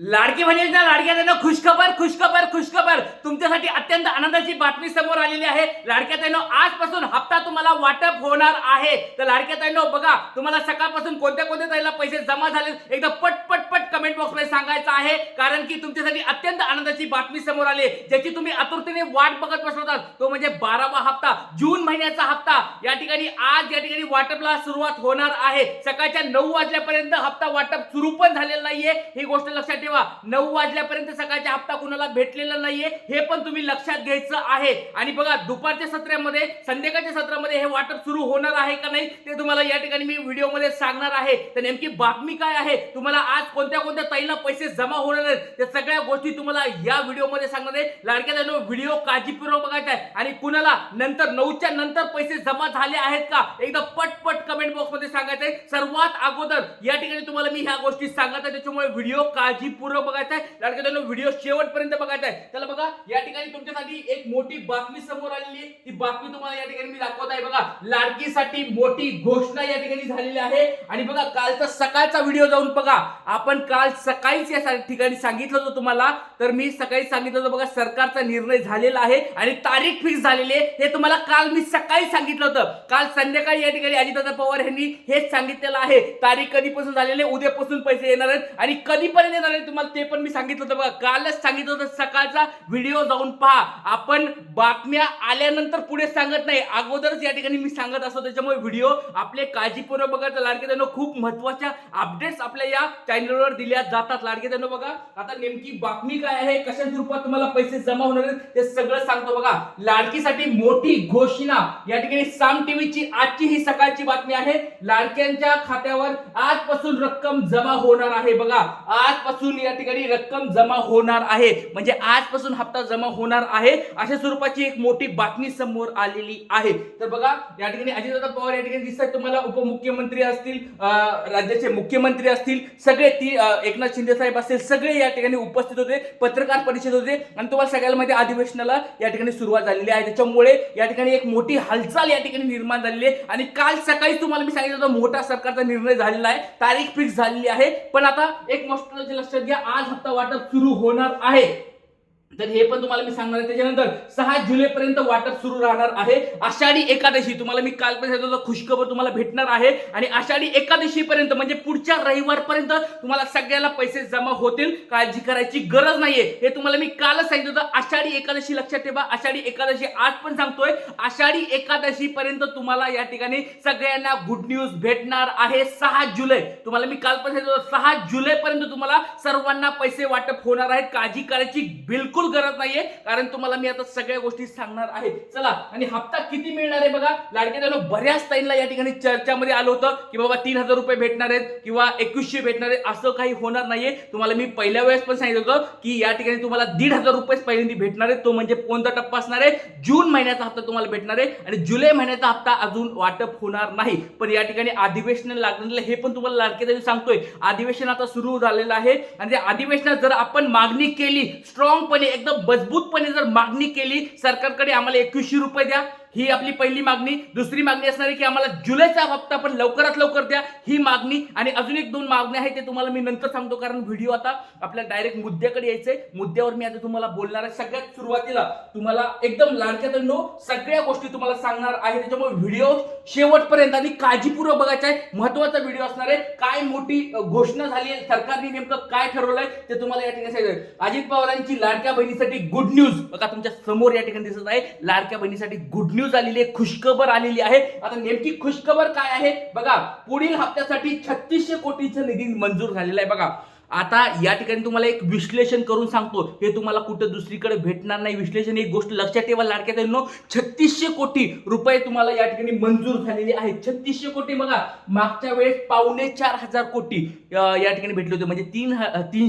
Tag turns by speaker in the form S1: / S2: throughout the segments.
S1: लाडकी म्हणजे ना लाडक्या त्यांना खुशखबर खुशखबर खुशखबर. तुमच्यासाठी अत्यंत आनंदाची बातमी समोर आलेली आहे. लाडक्या ताईनो आजपासून हप्ता तुम्हाला वाटप होणार आहे. तर लाडक्या ताईनो बघा तुम्हाला सकाळपासून कोणत्या कोणत्या ताईला पैसे जमा झाले एकदा पटपट पट कमेंट बॉक्समध्ये सांगायचं आहे. कारण की तुमच्यासाठी अत्यंत आनंदाची बातमी समोर आली ज्याची तुम्ही आतुरतेने वाट बघत बसवतात तो म्हणजे बारावा हप्ता जून महिन्याचा हप्ता. या ठिकाणी आज या ठिकाणी वाटपला सुरुवात होणार आहे. सकाळच्या नऊ वाजल्यापर्यंत हप्ता वाटप सुरू पण झालेलं नाहीये. ही गोष्ट लक्षात ठेवा नऊ वाजल्यापर्यंत सकाळचा हप्ता कुणाला भेटलेला नाहीये हे पण तुम्ही लक्षात घ्यायचं आहे. आणि बघा दुपारच्या सत्रामध्ये संध्याकाळच्या सत्रामध्ये हे वाटप सुरू होणार आहे का नाही ते तुम्हाला या ठिकाणी मी व्हिडिओमध्ये सांगणार आहे. तर नेमकी बातमी काय आहे? तुम्हाला आज कोणत्या कोणत्या ताईला पैसे जमा होणार आहेत? त्या सगळ्या गोष्टी तुम्हाला या व्हिडिओमध्ये सांगणार आहे. लाडक्या व्हिडिओ काळजीपूर्वक बघायचा आहे. आणि कुणाला नंतर नऊच्या नंतर पैसे जमा झाले आहेत का? एकदा पटपट कमेंट बॉक्समध्ये सांगायचं आहे. सर्वात अगोदर या ठिकाणी तुम्हाला मी ह्या गोष्टी सांगत आहे. त्याच्यामुळे व्हिडिओ पूर्ण बघायचा आहे लाडक्या ताईनो व्हिडिओ शेवटपर्यंत बघायचा आहे त्याला बघा या ठिकाणी तुमच्यासाठी एक मोठी बातमी समोर आलेली आहे. ती बातमी तुम्हाला या ठिकाणी मी दाखवत आहे. बघा लाडकीसाठी मोठी घोषणा या ठिकाणी झालेली आहे. आणि बघा कालचा सकाळचा व्हिडिओ जाऊन बघा. आपण काल सकाळीच या ठिकाणी सांगितलं होतं तुम्हाला. तर मी सकाळी सांगितलं होतं बघा सरकारचा निर्णय झालेला आहे आणि तारीख फिक्स झालेली आहे. हे तुम्हाला काल मी सकाळी सांगितलं होतं. काल संध्याकाळी या ठिकाणी अजितदादा पवार यांनी हेच सांगितलेलं आहे. तारीख कधीपासून झालेली आहे? उद्यापासून पैसे येणार आहेत. आणि कधीपर्यंत येणार आहेत? तुम्हाला ते पण मी सांगितलं होतं बघा. कालच सांगितलं होतं सकाळचा व्हिडिओ जाऊन पहा. आपण बातम्या आल्यानंतर पुढे सांगत नाही. अगोदरच या ठिकाणी मी सांगत असतो त्याच्यामुळे व्हिडिओ आपले काळजीपूर्वक बघायचं लाडके त्यांना खूप महत्त्वाच्या अपडेट्स आपल्या या चॅनलवर दिल्या जातात. लाडके त्यांना बघा. आता नेमकी बातमी काय आहे कशा स्वरूपात तुम्हाला पैसे जमा होणार आहेत ते सगळं सांगतो बघा. लाडकीसाठी मोठी घोषणा. या ठिकाणी साम टीव्हीची आजची ही सकाळची बातमी आहे. लाडक्यांच्या खात्यावर आजपासून रक्कम जमा होणार आहे बघा. आजपासून या ठिकाणी रक्कम जमा होणार आहे. म्हणजे आजपासून हप्ता जमा होणार आहे. अशा स्वरूपाची एक मोठी बातमी समोर आलेली आहे. तर बघा या ठिकाणी अजितदादा पवार या ठिकाणी दिसतात तुम्हाला उपमुख्यमंत्री असतील राज्याचे मुख्यमंत्री असतील सगळे ती एकनाथ शिंदे साहेब असतील सगळे या ठिकाणी उपस्थित होते. पत्रकार परिषद होते. आणि तुम्हाला सगळ्याला माहिती अधिवेशनाला या ठिकाणी सुरुवात झालेली आहे. त्याच्यामुळे या ठिकाणी एक मोठी हालचाल या ठिकाणी निर्माण झालेली आहे. आणि काल सकाळी तुम्हाला मी सांगितलं होतं मोठा सरकारचा निर्णय झालेला आहे. तारीख फिक्स झालेली आहे. पण आता एक मस्त लक्षात घ्या आज हप्ता वाटप सुरू होणार आहे. तर हे पण तुम्हाला मी सांगणार आहे. त्याच्यानंतर सहा जुलै पर्यंत वाटप सुरू राहणार आहे. आषाढी एकादशी तुम्हाला मी काल पण सांगितलं खुशखबर तुम्हाला भेटणार आहे. आणि आषाढी एकादशी पर्यंत म्हणजे पुढच्या रविवार पर्यंत तुम्हाला सगळ्याला पैसे जमा होतील. काळजी करायची गरज नाहीये. हे तुम्हाला मी कालच सांगितलं होतं. आषाढी एकादशी लक्षात ठेवा. आषाढी एकादशी आज पण सांगतोय. आषाढी एकादशी पर्यंत तुम्हाला या ठिकाणी सगळ्यांना गुड न्यूज भेटणार आहे. सहा जुलै. तुम्हाला मी काल पण सांगितलं सहा जुलै पर्यंत तुम्हाला सर्वांना पैसे वाटप होणार आहेत. काळजी करायची बिलकुल गरज नाहीये. कारण तुम्हाला मी आता सगळ्या गोष्टी सांगणार आहे. चला आणि हप्ता किती मिळणार आहे बघा? लाडके त्यानं बऱ्याच ताईंना या ठिकाणी चर्चामध्ये आलं होतं की बाबा तीन हजार रुपये भेटणार आहेत किंवा एकवीसशे भेटणार आहेत. असं काही होणार नाहीये. तुम्हाला मी पहिल्या वेळेस पण सांगितलं होतं की या ठिकाणी तुम्हाला दीड हजार रुपये पहिल्यांदा भेटणार आहे तो म्हणजे कोणता टप्पा असणार आहे? जून महिन्याचा हप्ता तुम्हाला भेटणार आहे. आणि जुलै महिन्याचा हप्ता अजून वाटप होणार नाही. पण या ठिकाणी अधिवेशन लागलेलं हे पण तुम्हाला लाडके सांगतोय. अधिवेशन आता सुरू झालेलं आहे. आणि त्या अधिवेशनात जर आपण मागणी केली स्ट्रॉंगपणे एकदम मजबूतपणे जर मागणी केली सरकारकडे आम्हाला एकवीसशे रुपये द्या. ही आपली पहिली मागणी. दुसरी मागणी असणार आहे की आम्हाला जुलैचा हप्ता पण लवकरात लवकर द्या. ही मागणी आणि अजून एक दोन मागण्या आहेत ते तुम्हाला मी नंतर सांगतो कारण व्हिडिओ आता आपल्या डायरेक्ट मुद्द्याकडे यायचंय. मुद्द्यावर मी आता तुम्हाला बोलणार आहे. सगळ्यात सुरुवातीला तुम्हाला एकदम लाडक्या नो सगळ्या गोष्टी तुम्हाला सांगणार आहे. त्याच्यामुळे व्हिडिओ शेवटपर्यंत आणि काळजीपूर्वक बघायचा आहे. महत्त्वाचा व्हिडिओ असणार आहे. काय मोठी घोषणा झाली आहे सरकारने नेमकं काय ठरवलंय ते तुम्हाला या ठिकाणी सांगितलं अजित पवारांची लाडक्या बहिणीसाठी गुड न्यूज बघा तुमच्यासमोर या ठिकाणी दिसत आहे. लाडक्या बहिणीसाठी गुड न्यूज आलेली आहे खुशखबर आलेली आहे. आता नेमकी खुशखबर काय आहे? बघा पुढील हप्त्यासाठी छत्तीसशे कोटीचा निधी मंजूर झालेला आहे. बघा आता या ठिकाणी तुम्हाला एक विश्लेषण करून सांगतो. हे तुम्हाला कुठं दुसरीकडे भेटणार नाही. विश्लेषण एक गोष्ट लक्षात ठेवा लाडक्या नो छत्तीसशे कोटी रुपये तुम्हाला या ठिकाणी मंजूर झालेले आहेत. छत्तीसशे कोटी बघा मागच्या वेळेस पावणे चार हजार कोटी या ठिकाणी भेटले होते. म्हणजे तीन तीन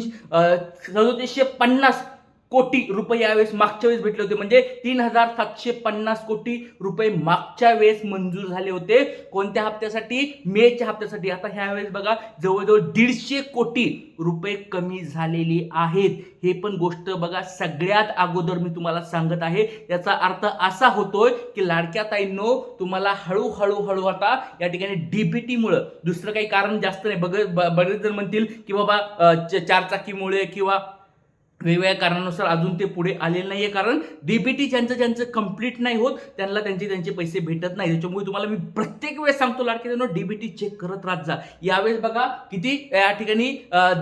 S1: सदोतीसशे पन्नास कोटी रुपये यावेळेस मागच्या वेळेस भेटले होते. म्हणजे तीन हजार सातशे पन्नास कोटी रुपये मागच्या वेळेस मंजूर झाले होते. कोणत्या हप्त्यासाठी? मेच्या हप्त्यासाठी. आता ह्या वेळेस बघा जवळजवळ दीडशे कोटी रुपये कमी झालेली आहेत. हे पण गोष्ट बघा सगळ्यात अगोदर मी तुम्हाला सांगत आहे. याचा अर्थ असा होतोय की लाडक्या ताईंनो तुम्हाला हळूहळू हळू आता या ठिकाणी डीबीटीमुळं दुसरं काही कारण जास्त नाही. बघ ब- बरेच जण म्हणतील की बाबा चारचाकीमुळे किंवा वेगवेगळ्या कारणानुसार अजून ते पुढे आलेलं नाही आहे कारण डीबीटी ज्यांचं ज्यांचं कंप्लीट नाही होत त्यांना त्यांचे त्यांचे पैसे भेटत नाही. त्याच्यामुळे तुम्हाला मी प्रत्येक वेळेस सांगतो लाडके त्यांना डीबीटी चेक करत राहत जा. यावेळेस बघा किती या ठिकाणी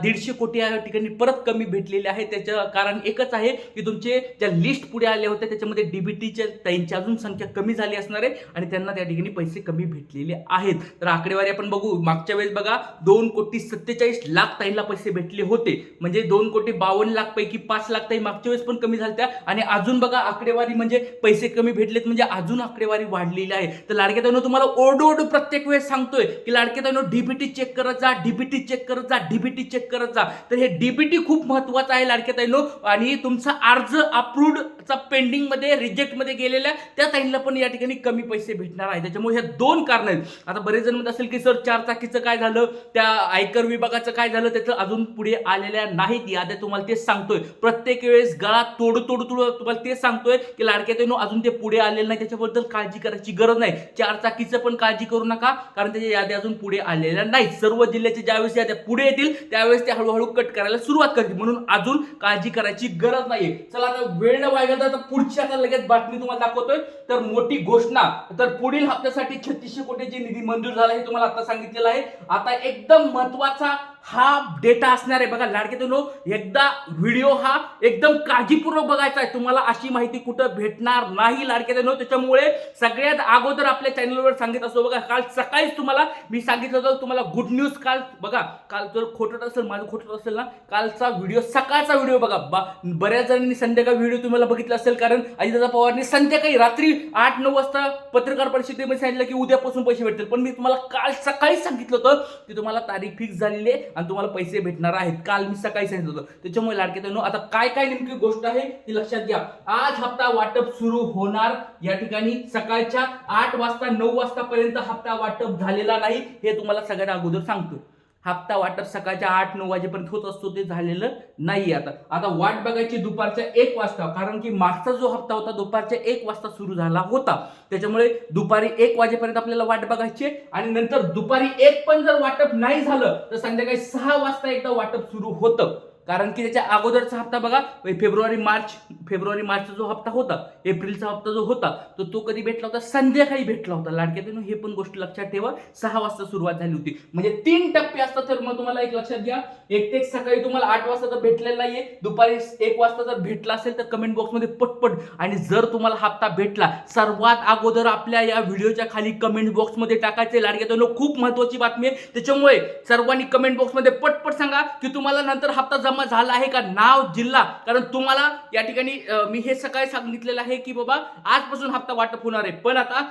S1: दीडशे कोटी या ठिकाणी परत कमी भेटलेले आहे त्याचं कारण एकच आहे की तुमचे ज्या लिस्ट पुढे आल्या होत्या त्याच्यामध्ये डीबीटीच्या त्यांची अजून संख्या कमी झाली असणार आहे आणि त्यांना त्या ठिकाणी पैसे कमी भेटलेले आहेत. तर आकडेवारी आपण बघू. मागच्या वेळेस बघा दोन कोटी सत्तेचाळीस लाख ताईंना पैसे भेटले होते. म्हणजे दोन कोटी बावन्न लाख पैकी पाच लाख ताई मागच्या वेळेस पण कमी झाल्या आणि अजून बघा आकडेवारी म्हणजे पैसे कमी भेटलेत म्हणजे अजून आकडेवारी वाढलेली आहे. तर लाडक्या ताईनो तुम्हाला ओढ प्रत्येक वेळेस सांगतोय की लाडक्या ताईनो डीबीटी चेक करत जा डीबीटी चेक करत जा डीबीटी चेक करत जा. तर हे डीबीटी खूप महत्वाचं आहे लाडक्या ताईनो. आणि तुमचा अर्ज अप्रूव्डचा पेंडिंगमध्ये रिजेक्टमध्ये गेलेल्या त्या ताईंना पण या ठिकाणी कमी पैसे भेटणार आहे. त्याच्यामुळे हे दोन कारण आहेत. आता बरेच जण म्हणत असेल की सर चार चाकीचं काय झालं? त्या आयकर विभागाचं काय झालं? त्याचं अजून पुढे आलेल्या नाहीत. याद्या तुम्हाला ते सांगतोय. प्रत्येक वेळेस गळा तोड तोड तोड तुम्हाला तेच सांगतोय की लाडक्या तेनो अजून ते पुढे आलेलं नाही. त्याच्याबद्दल काळजी करायची गरज नाही. चार चाकीचं पण काळजी करू नका कारण त्याच्या याद्या अजून पुढे आलेल्या नाहीत. सर्व जिल्ह्याच्या ज्यावेळेस याद्या पुढे येतील त्यावेळेस ते हळूहळू कट करायला सुरुवात करतील. म्हणून अजून काळजी करायची गरज नाहीये. चला आता वेळ न वाया तर पुढची आता लगेच बातमी तुम्हाला दाखवतोय. तर मोठी घोषणा. तर पुढील हप्त्यासाठी छत्तीसशे कोटीची निधी मंजूर झाला हे तुम्हाला आता सांगितलेलं आहे. आता एकदम महत्त्वाचा हा डेटा असणार आहे. बघा लाडके तुलो एकदा व्हिडिओ हा एकदम काळजीपूर्वक बघायचा आहे. तुम्हाला अशी माहिती कुठं भेटणार नाही लाडके तुलो त्याच्यामुळे सगळ्यात अगोदर आपल्या चॅनलवर सांगित असतो. बघा काल सकाळीच तुम्हाला मी सांगितलं होतं तुम्हाला गुड न्यूज काल बघा काल जर खोटत असेल माझं खोटत असेल ना कालचा व्हिडिओ सकाळचा व्हिडिओ बघा. बा- बऱ्याच जणांनी संध्याकाळी व्हिडिओ तुम्हाला बघितला असेल कारण अजितदादा पवारने संध्याकाळी रात्री आठ नऊ वाजता पत्रकार परिषदेमध्ये सांगितलं की उद्यापासून पैसे भेटतील. पण मी तुम्हाला काल सकाळी सांगितलं होतं की तुम्हाला तारीख फिक्स झालेली आहे. आणि तुम्हाला पैसे भेटणार आहेत. काल मी सकाळी सांगितलं होतं. त्याच्यामुळे लाडके तरुण आता काय काय नेमकी गोष्ट आहे ती लक्षात घ्या. आज हप्ता वाटप सुरू होणार. या ठिकाणी सकाळच्या आठ वाजता नऊ वाजतापर्यंत हप्ता वाटप झालेला नाही हे तुम्हाला सगळ्यात अगोदर सांगतो हप्ता वाटप सकाळच्या आठ नऊ वाजेपर्यंत होत असतो ते झालेलं नाही आता. आता वाट बघायची दुपारच्या एक वाजता कारण की मागचा जो हप्ता होता दुपारच्या एक वाजता सुरू झाला होता. त्याच्यामुळे दुपारी एक वाजेपर्यंत आपल्याला वाट बघायची आणि नंतर दुपारी एक पण जर वाटप नाही झालं तर संध्याकाळी सहा वाजता एकदा वाटप सुरू होतं. कारण की त्याच्या अगोदरचा हप्ता बघा फेब्रुवारी मार्च फेब्रुवारी मार्चचा जो हप्ता होता एप्रिलचा हप्ता जो होता तो तो कधी भेटला होता? संध्याकाळी भेटला होता. लाडक्यातून हे पण गोष्ट लक्षात ठेवा. सहा वाजता सुरुवात झाली होती. म्हणजे तीन टप्पे असतात तर मग तुम्हाला एक लक्षात घ्या. एक ते सकाळी तुम्हाला आठ वाजता तर भेटलेला नाहीये. दुपारी एक वाजता जर भेटला असेल तर कमेंट बॉक्समध्ये पटपट आणि जर तुम्हाला हप्ता भेटला सर्वात अगोदर आपल्या या व्हिडिओच्या खाली कमेंट बॉक्समध्ये टाकायचे. लाडक्यातून खूप महत्वाची बातमी आहे. त्याच्यामुळे सर्वांनी कमेंट बॉक्समध्ये पटपट सांगा की तुम्हाला नंतर हप्ता जमा झाला आहे का? नाव जिल्हा. कारण तुम्हाला या ठिकाणी मी हे सकाळी सांगितलेलं आहे की बाबा आजपासून हप्ता वाटप होणार आहे. पण आता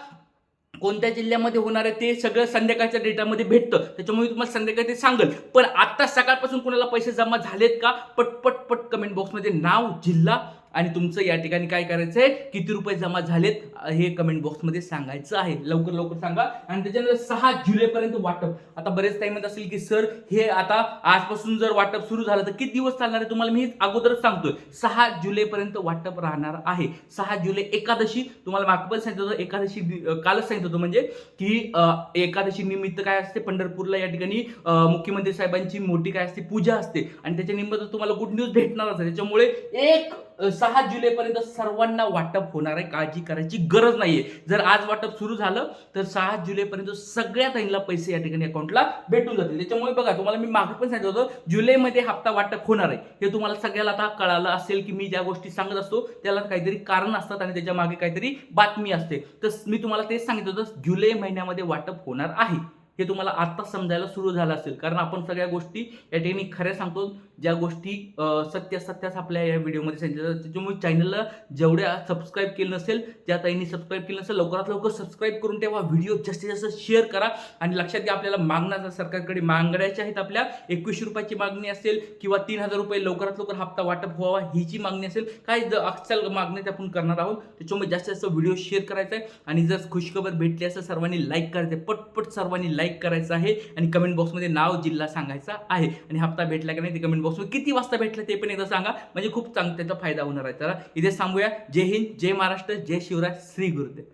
S1: कोणत्या जिल्ह्यामध्ये होणार आहे ते सगळं संध्याकाळच्या डेटामध्ये भेटतं. त्याच्यामुळे तुम्हाला संध्याकाळी ते सांगेल. पण आत्ता सकाळपासून कोणाला पैसे जमा झालेत का? पट पट पट कमेंट बॉक्समध्ये नाव जिल्हा आणि तुमचं या ठिकाणी काय करायचं आहे किती रुपये जमा झालेत? हे कमेंट बॉक्समध्ये सांगायचं आहे. लवकर लवकर सांगा. आणि त्याच्यानंतर सहा जुलैपर्यंत वाटप. आता बरेच टाइम असेल की सर हे आता आजपासून जर वाटप सुरू झालं तर किती दिवस चालणार आहे? तुम्हाला मी अगोदरच सांगतोय. सहा जुलैपर्यंत वाटप राहणार आहे. सहा जुलै एकादशी तुम्हाला मागं पण सांगितलं होतं. एकादशी कालच सांगितलं होतं म्हणजे की एकादशी निमित्त काय असते? पंढरपूरला या ठिकाणी मुख्यमंत्री साहेबांची मोठी काय असते? पूजा असते. आणि त्याच्या निमित्त तुम्हाला गुड न्यूज भेटणारच आहे. त्याच्यामुळे एक सहा जुलैपर्यंत सर्वांना वाटप होणार आहे. काळजी करायची गरज नाहीये. जर आज वाटप सुरू झालं तर सहा जुलैपर्यंत सगळ्या ताईंना पैसे या ठिकाणी अकाउंटला भेटून जातील. त्याच्यामुळे बघा तुम्हाला मी मागे पण सांगितलं होतं जुलैमध्ये हप्ता वाटप होणार आहे. हे तुम्हाला सगळ्याला आता कळालं असेल की मी ज्या गोष्टी सांगत असतो त्याला काहीतरी कारण असतात आणि त्याच्यामागे काहीतरी बातमी असते. तर मी तुम्हाला तेच सांगितलं होतं जुलै महिन्यामध्ये वाटप होणार आहे. हे तुम्हाला आत्ताच समजायला सुरू झालं असेल. कारण आपण सगळ्या गोष्टी या ठिकाणी खऱ्या सांगतो ज्या गोष्टी अं, सत्य सत्याच आपल्या या व्हिडिओमध्ये सांगितलं जातं. त्याच्यामुळे चॅनलला जेवढ्या सबस्क्राईब केलं नसेल ज्या ताईंनी सबस्क्राईब केलं नसेल लवकरात लवकर सबस्क्राईब करून ठेवा. व्हिडिओ जास्तीत जास्त शेअर करा. आणि लक्षात घ्या आपल्याला मागण्याचा सरकारकडे मागण्याच्या आहेत आपल्या एकवीसशे रुपयाची मागणी असेल किंवा तीन हजार रुपये लवकरात लवकर हप्ता वाटप व्हावा ही जी मागणी असेल काय जर अक्षल मागण्या ते आपण करणार आहोत त्याच्यामुळे जास्तीत जास्त व्हिडिओ शेअर करायचा आहे. आणि जर खुशखबर भेटली असेल सर्वांनी लाईक करायचं आहे. पटपट सर्वांनी लाईक करायचं आहे. आणि कमेंट बॉक्समध्ये नाव जिल्हा सांगायचा आहे. आणि हप्ता भेटला की नाही ते कमेंट बॉक्समध्ये किती वाजता भेटलं ते पण एकदा सांगा. म्हणजे खूप चांग त्याचा फायदा होणार आहे. त्याला इथे सांगूया जय हिंद जय महाराष्ट्र जय शिवराय श्री गुरुदेव.